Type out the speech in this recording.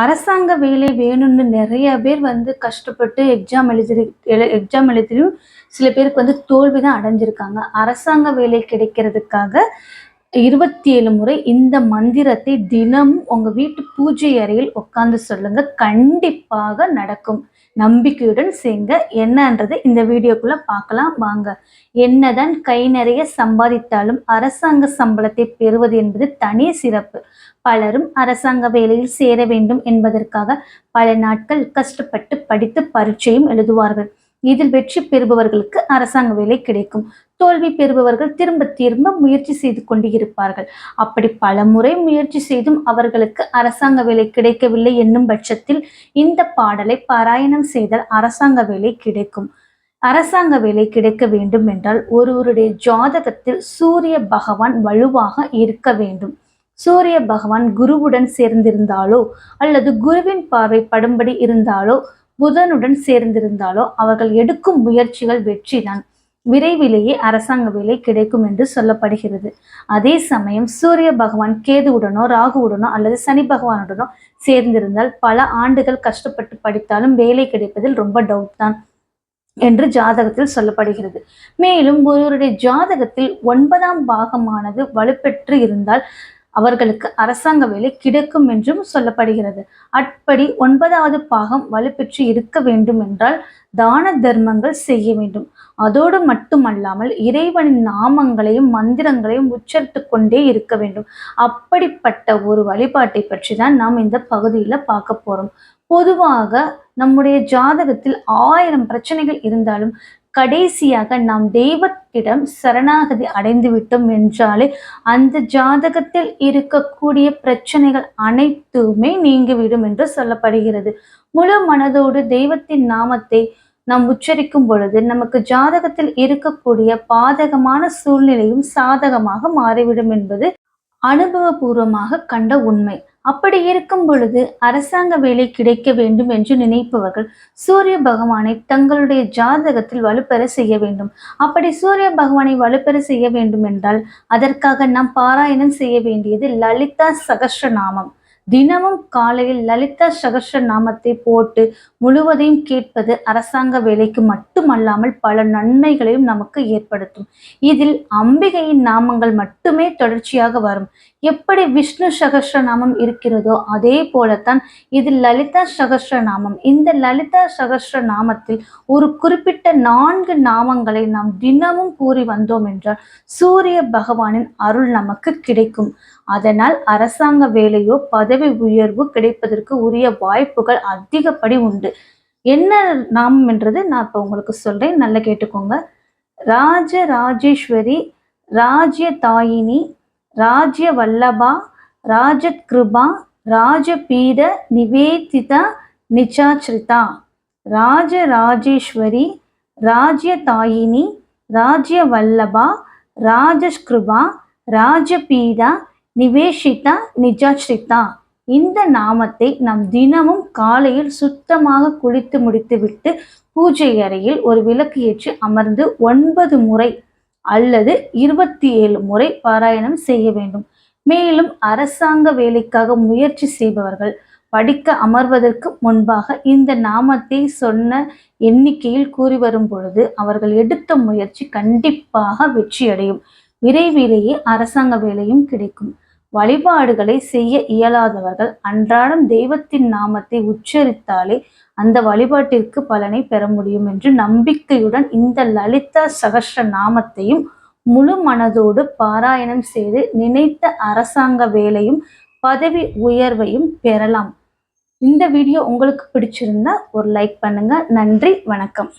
அரசாங்க வேலை வேணும்னு நிறைய பேர் வந்து கஷ்டப்பட்டு எக்ஸாம் எழுதி எக்ஸாம் எழுதியும் சில பேருக்கு வந்து தோல்வி தான் அடைஞ்சிருக்காங்க. அரசாங்க வேலை கிடைக்கிறதுக்காக இருபத்தி ஏழு முறை இந்த மந்திரத்தை தினமும் உங்க வீட்டு பூஜை அறையில் உட்காந்து சொல்லுங்க. கண்டிப்பாக நடக்கும். நம்பிக்கையுடன் செய்ங்க. என்னன்றது இந்த வீடியோக்குள்ள பார்க்கலாம். வாங்க. என்னதான் கை நிறைய சம்பாதித்தாலும் அரசாங்க சம்பளத்தை பெறுவது என்பது தனி சிறப்பு. பலரும் அரசாங்க வேலையில் சேர வேண்டும் என்பதற்காக பல நாட்கள் கஷ்டப்பட்டு படித்து பரீட்சையும் எழுதுவார்கள். இதில் வெற்றி பெறுபவர்களுக்கு அரசாங்க வேலை கிடைக்கும். தோல்வி பெறுபவர்கள் திரும்ப திரும்ப முயற்சி செய்து கொண்டு இருப்பார்கள் அப்படி பல முறை முயற்சி செய்தும் அவர்களுக்கு அரசாங்க வேலை கிடைக்கவில்லை என்னும் பட்சத்தில் இந்த பாடலை பாராயணம் செய்தால் அரசாங்க வேலை கிடைக்கும். அரசாங்க வேலை கிடைக்க வேண்டும் என்றால் ஒருவருடைய ஜாதகத்தில் சூரிய பகவான் வலுவாக இருக்க வேண்டும். சூரிய பகவான் குருவுடன் சேர்ந்திருந்தாலோ அல்லது குருவின் பார்வை படும்படி இருந்தாலோ புதனுடன் சேர்ந்திருந்தாலோ அவர்கள் எடுக்கும் முயற்சிகள் வெற்றிதான். விரைவிலேயே அரசாங்க வேலை கிடைக்கும் என்று சொல்லப்படுகிறது. அதே சமயம் சூரிய பகவான் கேதுவுடனோ ராகுவுடனோ அல்லது சனி பகவானுடனோ சேர்ந்திருந்தால் பல ஆண்டுகள் கஷ்டப்பட்டு படித்தாலும் வேலை கிடைப்பதில் ரொம்ப டவுட் தான் என்று ஜாதகத்தில் சொல்லப்படுகிறது. மேலும் ஒருவருடைய ஜாதகத்தில் ஒன்பதாம் பாகமானது வலுப்பெற்று இருந்தால் அவர்களுக்கு அரசாங்க வேலை கிடைக்கும் என்றும் சொல்லப்படுகிறது. அப்படி ஒன்பதாவது பாகம் வலுப்பெற்று இருக்க வேண்டும் என்றால் தான தர்மங்கள் செய்ய வேண்டும். அதோடு மட்டுமல்லாமல் இறைவனின் நாமங்களையும் மந்திரங்களையும் உச்சரித்து கொண்டே இருக்க வேண்டும். அப்படிப்பட்ட ஒரு வழிபாட்டை பற்றி தான் நாம் இந்த பகுதியில் பார்க்க போறோம். பொதுவாக நம்முடைய ஜாதகத்தில் ஆயிரம் பிரச்சனைகள் இருந்தாலும் கடைசியாக நாம் தெய்வத்திடம் சரணாகதி அடைந்து விட்டோம் என்றாலே அந்த ஜாதகத்தில் இருக்கக்கூடிய பிரச்சனைகள் அனைத்துமே நீங்கிவிடும் என்று சொல்லப்படுகிறது. முழு மனதோடு தெய்வத்தின் நாமத்தை நாம் உச்சரிக்கும் பொழுது நமக்கு ஜாதகத்தில் இருக்கக்கூடிய பாதகமான சூழ்நிலையும் சாதகமாக மாறிவிடும் என்பது அனுபவபூர்வமாக கண்ட உண்மை. அப்படி இருக்கும் பொழுது அரசாங்க வேலை கிடைக்க வேண்டும் என்று நினைப்பவர்கள் சூரிய பகவானை தங்களுடைய ஜாதகத்தில் வலுப்பெற செய்ய வேண்டும். அப்படி சூரிய பகவானை வலுப்பெற செய்ய வேண்டும் என்றால் அதற்காக நாம் பாராயணம் செய்ய வேண்டியது லலிதா சகஸ்ரநாமம் தினமும் காலையில் லலிதா சகஸ்ர நாமத்தை போட்டு முழுவதையும் கேட்பது அரசாங்க வேலைக்கு மட்டுமல்லாமல் பல நன்மைகளையும் நமக்கு ஏற்படுத்தும். இதில் அம்பிகையின் நாமங்கள் மட்டுமே தொடர்ச்சியாக வரும். எப்படி விஷ்ணு சகஸ்ர நாமம் இருக்கிறதோ அதே போலத்தான் இதில் லலிதா சகஸ்ர நாமம். இந்த லலிதா சகஸ்ர நாமத்தில் ஒரு குறிப்பிட்ட நான்கு நாமங்களை நாம் தினமும் கூறி வந்தோம் என்றால் சூரிய பகவானின் அருள் நமக்கு கிடைக்கும். அதனால் அரசாங்க வேலையோ பதவி உயர்வு கிடைப்பதற்கு உரிய வாய்ப்புகள் அதிகப்படி உண்டு. என்ன நாமம் என்றது நான் இப்போ உங்களுக்கு சொல்கிறேன் நல்லா கேட்டுக்கோங்க. ராஜ ராஜேஸ்வரி ராஜ்ய தாயினி ராஜ்ய வல்லபா ராஜத் கிருபா ராஜபீட நிவேதிதா நிச்சாச்சிரிதா ராஜ ராஜேஸ்வரி ராஜ்ய தாயினி ராஜ்ய வல்லபா ராஜஸ்கிருபா ராஜபீடா நிவேஷிதா நிஜாஸ்ரிதா இந்த நாமத்தை நாம் தினமும் காலையில் சுத்தமாக குளித்து முடித்துவிட்டு பூஜை அறையில் ஒரு விளக்கு ஏற்றி அமர்ந்து ஒன்பது முறை அல்லது இருபத்தி ஏழு முறை பாராயணம் செய்ய வேண்டும். மேலும் அரசாங்க வேலைக்காக முயற்சி செய்பவர்கள் படிக்க அமர்வதற்கு முன்பாக இந்த நாமத்தை சொன்ன எண்ணிக்கையில் கூறி வரும் பொழுது அவர்கள் எடுத்த முயற்சி கண்டிப்பாக வெற்றியடையும். விரைவிலேயே அரசாங்க வேலையும் கிடைக்கும். வழிபாடுகளை செய்ய இயலாதவர்கள் அன்றாடம் தெய்வத்தின் நாமத்தை உச்சரித்தாலே அந்த வழிபாட்டிற்கு பலனை பெற முடியும் என்று நம்பிக்கையுடன் இந்த லலிதா சகஸ்ர நாமத்தையும் முழு மனதோடு பாராயணம் செய்து நினைத்த அரசாங்க வேலையும் பதவி உயர்வையும் பெறலாம். இந்த வீடியோ உங்களுக்கு பிடிச்சிருந்தா ஒரு லைக் பண்ணுங்க. நன்றி வணக்கம்.